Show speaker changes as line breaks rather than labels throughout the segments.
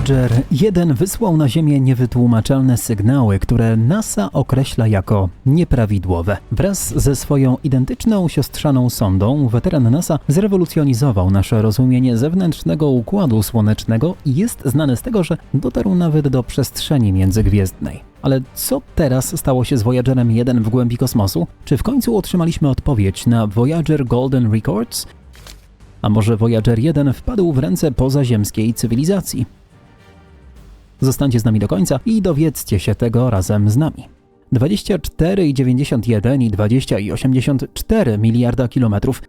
Voyager 1 wysłał na Ziemię niewytłumaczalne sygnały, które NASA określa jako nieprawidłowe. Wraz ze swoją identyczną siostrzaną sondą, weteran NASA zrewolucjonizował nasze rozumienie zewnętrznego układu słonecznego i jest znany z tego, że dotarł nawet do przestrzeni międzygwiezdnej. Ale co teraz stało się z Voyagerem 1 w głębi kosmosu? Czy w końcu otrzymaliśmy odpowiedź na Voyager Golden Records? A może Voyager 1 wpadł w ręce pozaziemskiej cywilizacji? Zostańcie z nami do końca i dowiedzcie się tego razem z nami. 24,91 i 20,84 miliarda kilometrów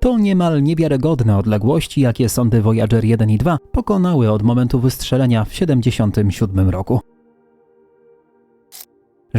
to niemal niewiarygodne odległości, jakie sondy Voyager 1 i 2 pokonały od momentu wystrzelenia w 1977 roku.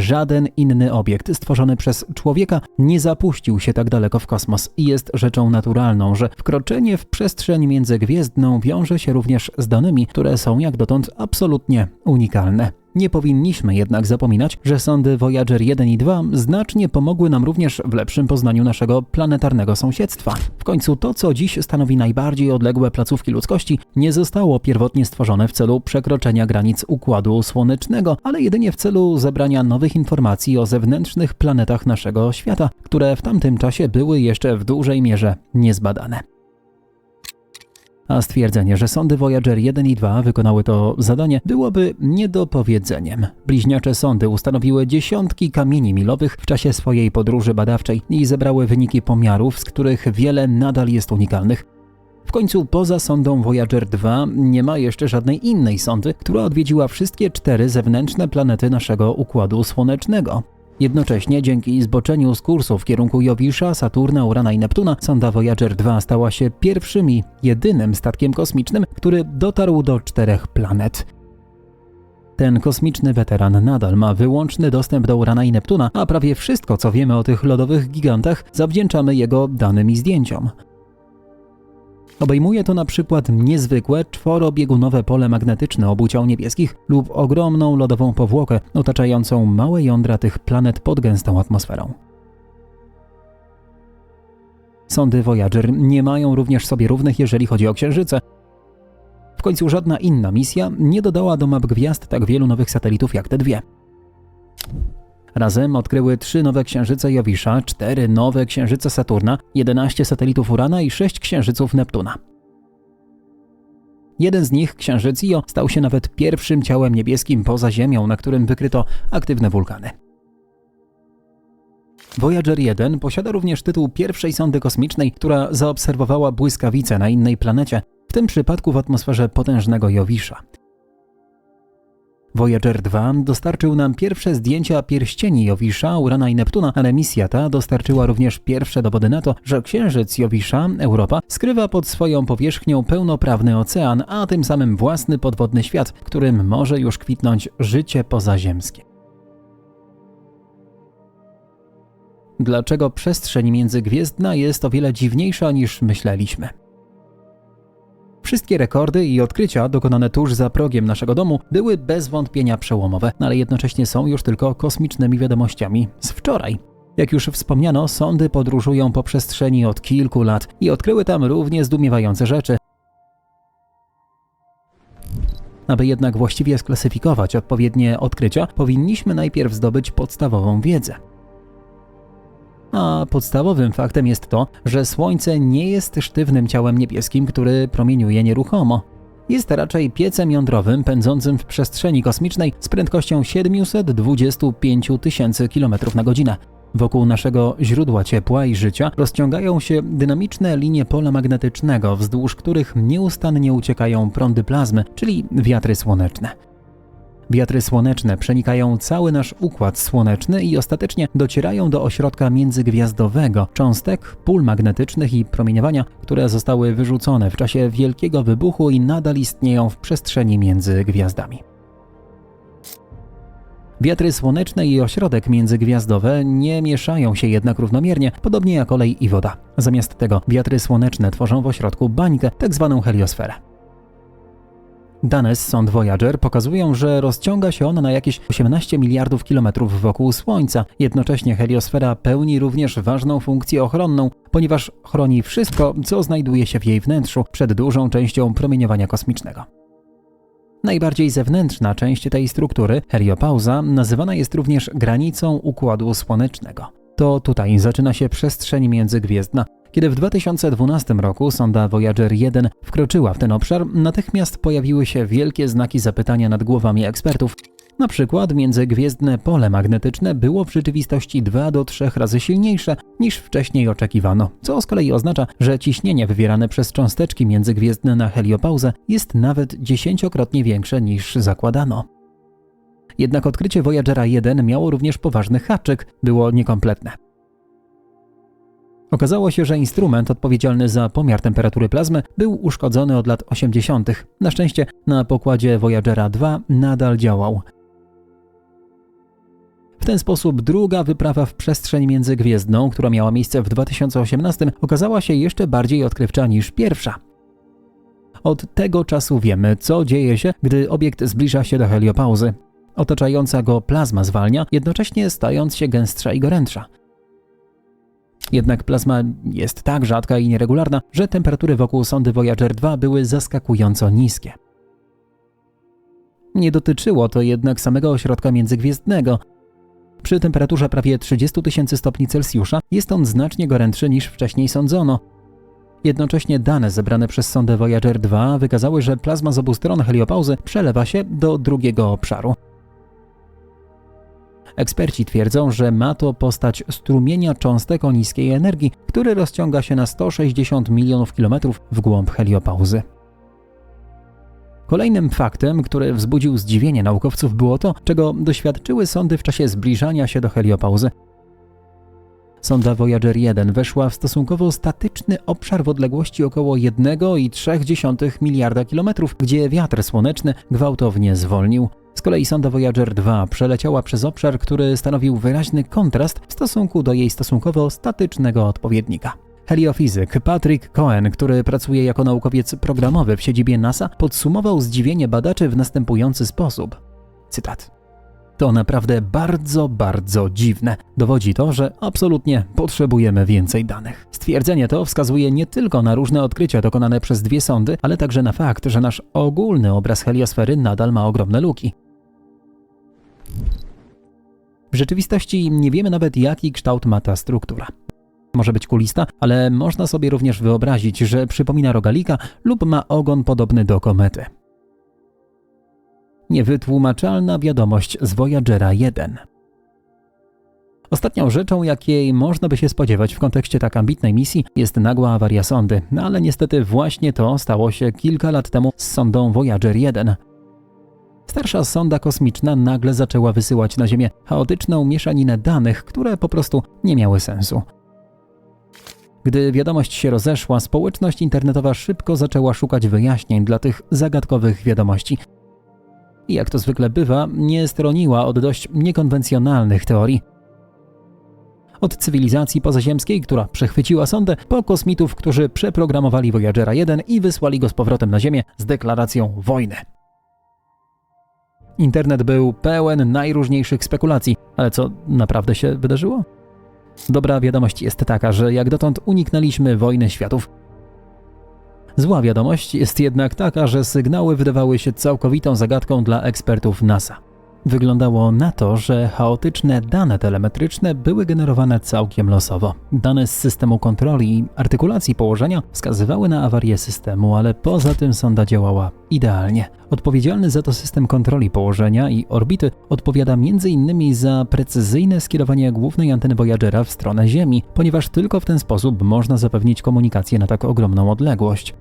Żaden inny obiekt stworzony przez człowieka nie zapuścił się tak daleko w kosmos i jest rzeczą naturalną, że wkroczenie w przestrzeń międzygwiezdną wiąże się również z danymi, które są jak dotąd absolutnie unikalne. Nie powinniśmy jednak zapominać, że sondy Voyager 1 i 2 znacznie pomogły nam również w lepszym poznaniu naszego planetarnego sąsiedztwa. W końcu to, co dziś stanowi najbardziej odległe placówki ludzkości, nie zostało pierwotnie stworzone w celu przekroczenia granic układu słonecznego, ale jedynie w celu zebrania nowych informacji o zewnętrznych planetach naszego świata, które w tamtym czasie były jeszcze w dużej mierze niezbadane a stwierdzenie, że sondy Voyager 1 i 2 wykonały to zadanie byłoby niedopowiedzeniem. Bliźniacze sondy ustanowiły dziesiątki kamieni milowych w czasie swojej podróży badawczej i zebrały wyniki pomiarów, z których wiele nadal jest unikalnych. W końcu poza sondą Voyager 2 nie ma jeszcze żadnej innej sondy, która odwiedziła wszystkie cztery zewnętrzne planety naszego Układu Słonecznego. Jednocześnie dzięki zboczeniu z kursu w kierunku Jowisza, Saturna, Urana i Neptuna, sonda Voyager 2 stała się pierwszym i jedynym statkiem kosmicznym, który dotarł do czterech planet. Ten kosmiczny weteran nadal ma wyłączny dostęp do Urana i Neptuna, a prawie wszystko, co wiemy o tych lodowych gigantach, zawdzięczamy jego danym i zdjęciom. Obejmuje to na przykład niezwykłe czworobiegunowe pole magnetyczne obu ciał niebieskich lub ogromną lodową powłokę otaczającą małe jądra tych planet pod gęstą atmosferą. Sondy Voyager nie mają również sobie równych, jeżeli chodzi o księżyce. W końcu żadna inna misja nie dodała do map gwiazd tak wielu nowych satelitów jak te dwie. Razem odkryły trzy nowe księżyce Jowisza, cztery nowe księżyce Saturna, 11 satelitów Urana i sześć księżyców Neptuna. Jeden z nich, księżyc Io, stał się nawet pierwszym ciałem niebieskim poza Ziemią, na którym wykryto aktywne wulkany. Voyager 1 posiada również tytuł pierwszej sondy kosmicznej, która zaobserwowała błyskawice na innej planecie, w tym przypadku w atmosferze potężnego Jowisza. Voyager 2 dostarczył nam pierwsze zdjęcia pierścieni Jowisza, Urana i Neptuna, ale misja ta dostarczyła również pierwsze dowody na to, że księżyc Jowisza, Europa, skrywa pod swoją powierzchnią pełnoprawny ocean, a tym samym własny podwodny świat, którym może już kwitnąć życie pozaziemskie. Dlaczego przestrzeń międzygwiezdna jest o wiele dziwniejsza niż myśleliśmy? Wszystkie rekordy i odkrycia dokonane tuż za progiem naszego domu były bez wątpienia przełomowe, ale jednocześnie są już tylko kosmicznymi wiadomościami z wczoraj. Jak już wspomniano, sondy podróżują po przestrzeni od kilku lat i odkryły tam równie zdumiewające rzeczy. Aby jednak właściwie sklasyfikować odpowiednie odkrycia, powinniśmy najpierw zdobyć podstawową wiedzę. A podstawowym faktem jest to, że Słońce nie jest sztywnym ciałem niebieskim, który promieniuje nieruchomo. Jest raczej piecem jądrowym pędzącym w przestrzeni kosmicznej z prędkością 725 tysięcy km na godzinę. Wokół naszego źródła ciepła i życia rozciągają się dynamiczne linie pola magnetycznego, wzdłuż których nieustannie uciekają prądy plazmy, czyli wiatry słoneczne. Wiatry słoneczne przenikają cały nasz układ słoneczny i ostatecznie docierają do ośrodka międzygwiazdowego, cząstek, pól magnetycznych i promieniowania, które zostały wyrzucone w czasie wielkiego wybuchu i nadal istnieją w przestrzeni między gwiazdami. Wiatry słoneczne i ośrodek międzygwiazdowe nie mieszają się jednak równomiernie, podobnie jak olej i woda. Zamiast tego wiatry słoneczne tworzą w ośrodku bańkę, tzw. Tak heliosferę. Dane z sond Voyager pokazują, że rozciąga się ona na jakieś 18 miliardów kilometrów wokół Słońca. Jednocześnie heliosfera pełni również ważną funkcję ochronną, ponieważ chroni wszystko, co znajduje się w jej wnętrzu przed dużą częścią promieniowania kosmicznego. Najbardziej zewnętrzna część tej struktury, heliopauza, nazywana jest również granicą Układu Słonecznego. To tutaj zaczyna się przestrzeń międzygwiezdna. Kiedy w 2012 roku sonda Voyager 1 wkroczyła w ten obszar, natychmiast pojawiły się wielkie znaki zapytania nad głowami ekspertów. Na przykład międzygwiezdne pole magnetyczne było w rzeczywistości 2 do 3 razy silniejsze niż wcześniej oczekiwano, co z kolei oznacza, że ciśnienie wywierane przez cząsteczki międzygwiezdne na heliopauzę jest nawet dziesięciokrotnie większe niż zakładano. Jednak odkrycie Voyagera 1 miało również poważny haczyk, było niekompletne. Okazało się, że instrument odpowiedzialny za pomiar temperatury plazmy był uszkodzony od lat 80. Na szczęście na pokładzie Voyagera 2 nadal działał. W ten sposób druga wyprawa w przestrzeń międzygwiezdną, która miała miejsce w 2018, okazała się jeszcze bardziej odkrywcza niż pierwsza. Od tego czasu wiemy, co dzieje się, gdy obiekt zbliża się do heliopauzy. Otaczająca go plazma zwalnia, jednocześnie stając się gęstsza i gorętsza. Jednak plazma jest tak rzadka i nieregularna, że temperatury wokół sondy Voyager 2 były zaskakująco niskie. Nie dotyczyło to jednak samego ośrodka międzygwiezdnego. Przy temperaturze prawie 30 tysięcy stopni Celsjusza jest on znacznie gorętszy niż wcześniej sądzono. Jednocześnie dane zebrane przez sondę Voyager 2 wykazały, że plazma z obu stron heliopauzy przelewa się do drugiego obszaru. Eksperci twierdzą, że ma to postać strumienia cząstek o niskiej energii, który rozciąga się na 160 milionów kilometrów w głąb heliopauzy. Kolejnym faktem, który wzbudził zdziwienie naukowców, było to, czego doświadczyły sondy w czasie zbliżania się do heliopauzy. Sonda Voyager 1 weszła w stosunkowo statyczny obszar w odległości około 1,3 miliarda kilometrów, gdzie wiatr słoneczny gwałtownie zwolnił. Z kolei sonda Voyager 2 przeleciała przez obszar, który stanowił wyraźny kontrast w stosunku do jej stosunkowo statycznego odpowiednika. Heliofizyk Patrick Cohen, który pracuje jako naukowiec programowy w siedzibie NASA, podsumował zdziwienie badaczy w następujący sposób. Cytat. To naprawdę bardzo, bardzo dziwne. Dowodzi to, że absolutnie potrzebujemy więcej danych. Stwierdzenie to wskazuje nie tylko na różne odkrycia dokonane przez dwie sondy, ale także na fakt, że nasz ogólny obraz heliosfery nadal ma ogromne luki. W rzeczywistości nie wiemy nawet, jaki kształt ma ta struktura. Może być kulista, ale można sobie również wyobrazić, że przypomina rogalika lub ma ogon podobny do komety. Niewytłumaczalna wiadomość z Voyagera 1. Ostatnią rzeczą, jakiej można by się spodziewać w kontekście tak ambitnej misji, jest nagła awaria sondy, ale niestety właśnie to stało się kilka lat temu z sondą Voyager 1. Starsza sonda kosmiczna nagle zaczęła wysyłać na Ziemię chaotyczną mieszaninę danych, które po prostu nie miały sensu. Gdy wiadomość się rozeszła, społeczność internetowa szybko zaczęła szukać wyjaśnień dla tych zagadkowych wiadomości. I jak to zwykle bywa, nie stroniła od dość niekonwencjonalnych teorii. Od cywilizacji pozaziemskiej, która przechwyciła sondę, po kosmitów, którzy przeprogramowali Voyagera 1 i wysłali go z powrotem na Ziemię z deklaracją wojny. Internet był pełen najróżniejszych spekulacji, ale co naprawdę się wydarzyło? Dobra wiadomość jest taka, że jak dotąd uniknęliśmy wojny światów. Zła wiadomość jest jednak taka, że sygnały wydawały się całkowitą zagadką dla ekspertów NASA. Wyglądało na to, że chaotyczne dane telemetryczne były generowane całkiem losowo. Dane z systemu kontroli i artykulacji położenia wskazywały na awarię systemu, ale poza tym sonda działała idealnie. Odpowiedzialny za to system kontroli położenia i orbity odpowiada m.in. za precyzyjne skierowanie głównej anteny Voyagera w stronę Ziemi, ponieważ tylko w ten sposób można zapewnić komunikację na tak ogromną odległość.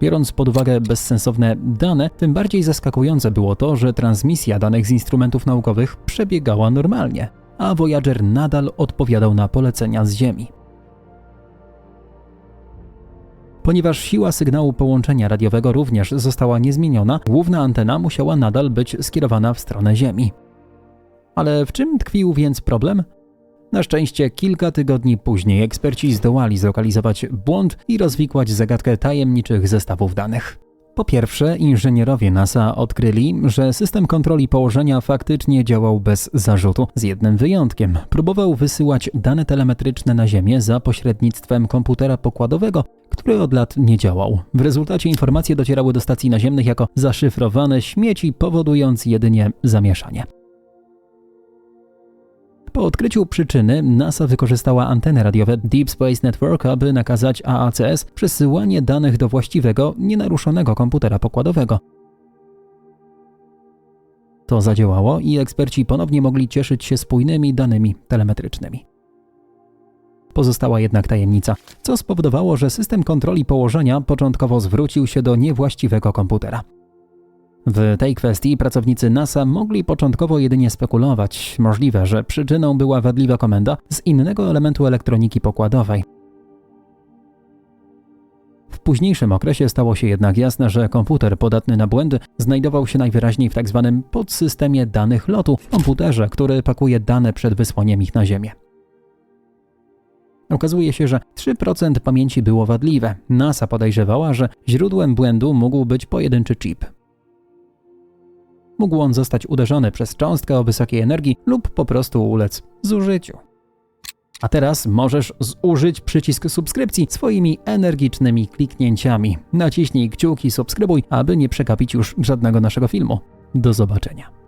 Biorąc pod uwagę bezsensowne dane, tym bardziej zaskakujące było to, że transmisja danych z instrumentów naukowych przebiegała normalnie, a Voyager nadal odpowiadał na polecenia z Ziemi. Ponieważ siła sygnału połączenia radiowego również została niezmieniona, główna antena musiała nadal być skierowana w stronę Ziemi. Ale w czym tkwił więc problem? Na szczęście kilka tygodni później eksperci zdołali zlokalizować błąd i rozwikłać zagadkę tajemniczych zestawów danych. Po pierwsze, inżynierowie NASA odkryli, że system kontroli położenia faktycznie działał bez zarzutu, z jednym wyjątkiem. Próbował wysyłać dane telemetryczne na Ziemię za pośrednictwem komputera pokładowego, który od lat nie działał. W rezultacie informacje docierały do stacji naziemnych jako zaszyfrowane śmieci, powodując jedynie zamieszanie. Po odkryciu przyczyny NASA wykorzystała anteny radiowe Deep Space Network, aby nakazać AACS przesyłanie danych do właściwego, nienaruszonego komputera pokładowego. To zadziałało i eksperci ponownie mogli cieszyć się spójnymi danymi telemetrycznymi. Pozostała jednak tajemnica, co spowodowało, że system kontroli położenia początkowo zwrócił się do niewłaściwego komputera. W tej kwestii pracownicy NASA mogli początkowo jedynie spekulować. Możliwe, że przyczyną była wadliwa komenda z innego elementu elektroniki pokładowej. W późniejszym okresie stało się jednak jasne, że komputer podatny na błędy znajdował się najwyraźniej w tzw. podsystemie danych lotu, komputerze, który pakuje dane przed wysłaniem ich na Ziemię. Okazuje się, że 3% pamięci było wadliwe. NASA podejrzewała, że źródłem błędu mógł być pojedynczy chip. Mógł on zostać uderzony przez cząstkę o wysokiej energii lub po prostu ulec zużyciu. A teraz możesz zużyć przycisk subskrypcji swoimi energicznymi kliknięciami. Naciśnij kciuki subskrybuj, aby nie przegapić już żadnego naszego filmu. Do zobaczenia.